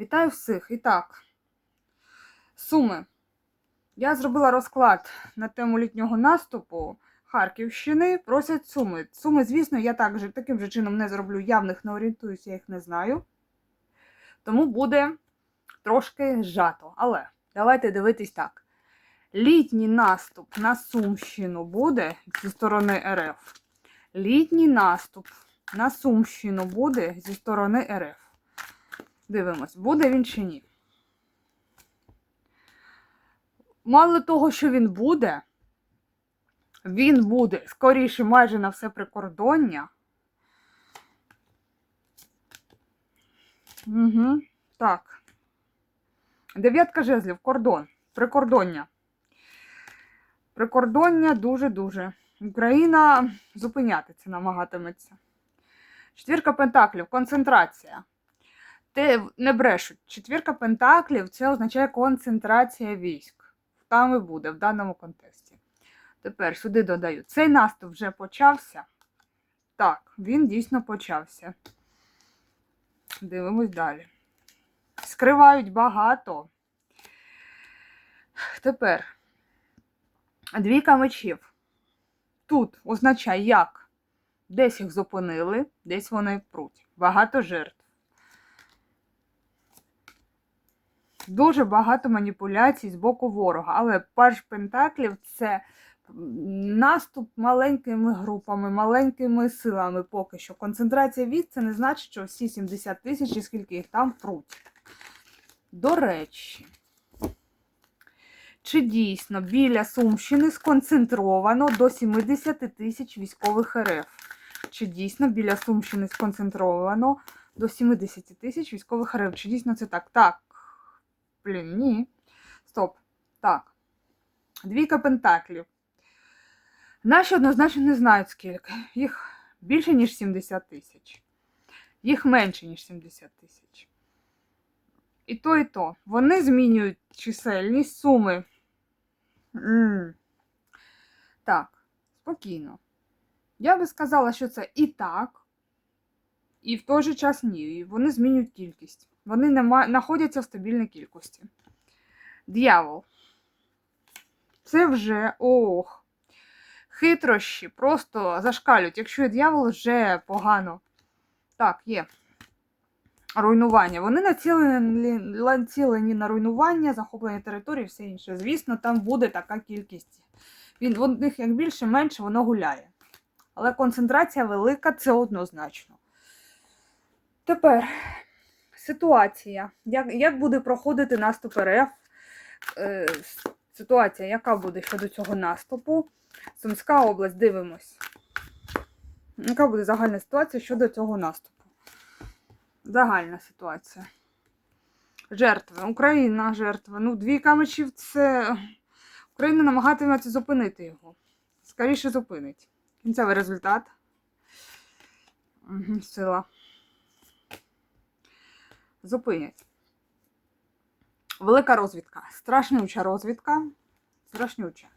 Вітаю всіх. І так, Суми. Я зробила розклад на тему літнього наступу Харківщини. Просять суми. Суми, звісно, я так же, таким же чином не зроблю. Я в них не орієнтуюся, я їх не знаю. Тому буде трошки зжато. Але давайте дивитись так. Літній наступ на Сумщину буде зі сторони РФ. Літній наступ на Сумщину буде зі сторони РФ. Дивимось, буде він чи ні. Мало того, що він буде, він буде скоріше майже на все прикордоння. Угу, так. Дев'ятка жезлів, кордон, прикордоння. Прикордоння дуже-дуже. Україна зупинятися намагатиметься. Четвірка пентаклів, концентрація. Те не брешуть. Четвірка пентаклів це означає концентрація військ. Там і буде в даному контексті. Тепер сюди додаю. Цей наступ вже почався. Так, він дійсно почався. Дивимось далі. Скривають багато. Тепер двійка мечів. Тут означає як? Десь їх зупинили, десь вони пруть. Багато жертв. Дуже багато маніпуляцій з боку ворога. Але паж Пентаклів це наступ маленькими групами, маленькими силами поки що. Концентрація військ це не значить, що всі 70 тисяч і скільки їх там пруть. До речі, чи дійсно біля Сумщини сконцентровано до 70 тисяч військових РФ? Чи дійсно біля Сумщини сконцентровано до 70 тисяч військових РФ? Чи дійсно це так? Так. Блін, ні. Стоп. Так. Двійка пентаклів. Наші однозначно не знають скільки. Їх більше, ніж 70 тисяч. Їх менше, ніж 70 тисяч. І то, і то. Вони змінюють чисельність суми. М. Так, спокійно. Я би сказала, що це і так, і в той же час ні. І вони змінюють кількість. Вони знаходяться в стабільній кількості. Д'явол. Це вже ох. Хитрощі просто зашкалюють. Якщо є дьявол, вже погано. Так, є. Руйнування. Вони націлені, націлені на руйнування, захоплення території, все інше. Звісно, там буде така кількість. Він в них як більше, менше, воно гуляє. Але концентрація велика, це однозначно. Тепер ситуація. Як як буде проходити наступ РФ? Е, ситуація, яка буде щодо цього наступу? Сумська область, дивимось. Яка буде загальна ситуація щодо цього наступу? Загальна ситуація. Жертви. Україна жертва. Ну, дві камечів це. Україна намагатиметься зупинити його. Скоріше зупинить. Кінцевий результат. Сила. Зупинять. Велика розвідка. Страшнюча розвідка. Страшнюча.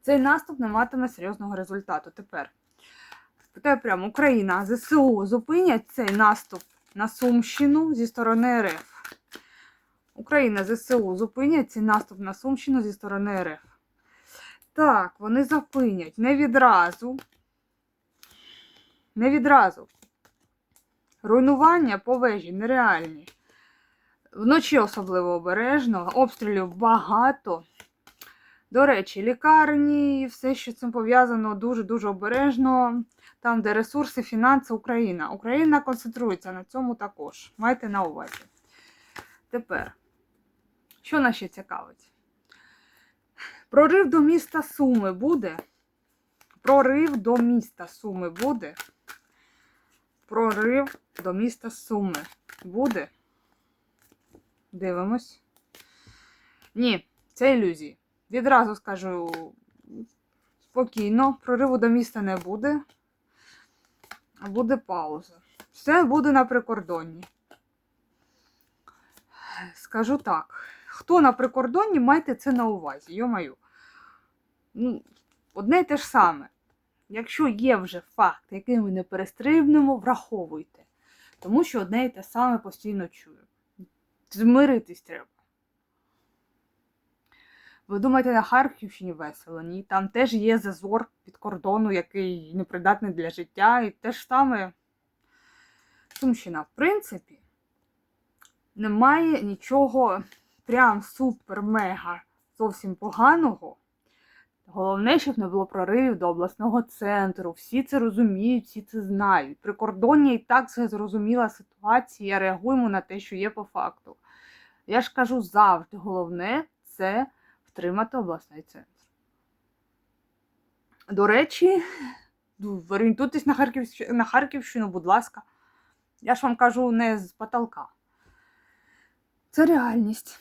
Цей наступ не матиме серйозного результату. Тепер. Питаю прямо, Україна, ЗСУ зупинять цей наступ на Сумщину зі сторони РФ. Україна, ЗСУ зупинять цей наступ на Сумщину зі сторони РФ. Так, вони зупинять. Не відразу. Не відразу. Руйнування по вежі нереальні. Вночі особливо обережно, обстрілів багато. До речі, лікарні і все, що цим пов'язано, дуже-дуже обережно. Там, де ресурси, фінанси, Україна. Україна концентрується на цьому також. Майте на увазі. Тепер, що нас ще цікавить? Прорив до міста Суми буде? Прорив до міста Суми буде? Прорив до міста Суми буде? Дивимось. Ні, це ілюзії. Відразу скажу спокійно, прориву до міста не буде, а буде пауза. Все буде на прикордонні. Скажу так. Хто на прикордонні, майте це на увазі, йомаю. Ну, одне й те ж саме. Якщо є вже факт, який ми не перестрибнемо, враховуйте. Тому що одне й те саме постійно чую. Змиритись треба. Ви думаєте, на Харківщині весело? Ні, там теж є зазор під кордону, який непридатний для життя, і те ж саме Сумщина, в принципі, немає нічого прям супер-мега зовсім поганого. Головне, щоб не було проривів до обласного центру. Всі це розуміють, всі це знають. Прикордоння і так це зрозуміла ситуація, реагуємо на те, що є по факту. Я ж кажу завжди, головне це втримати обласний центр. До речі, ну, орієнтуйтесь на, Харківщ... на Харківщину, будь ласка. Я ж вам кажу не з потолка. Це реальність.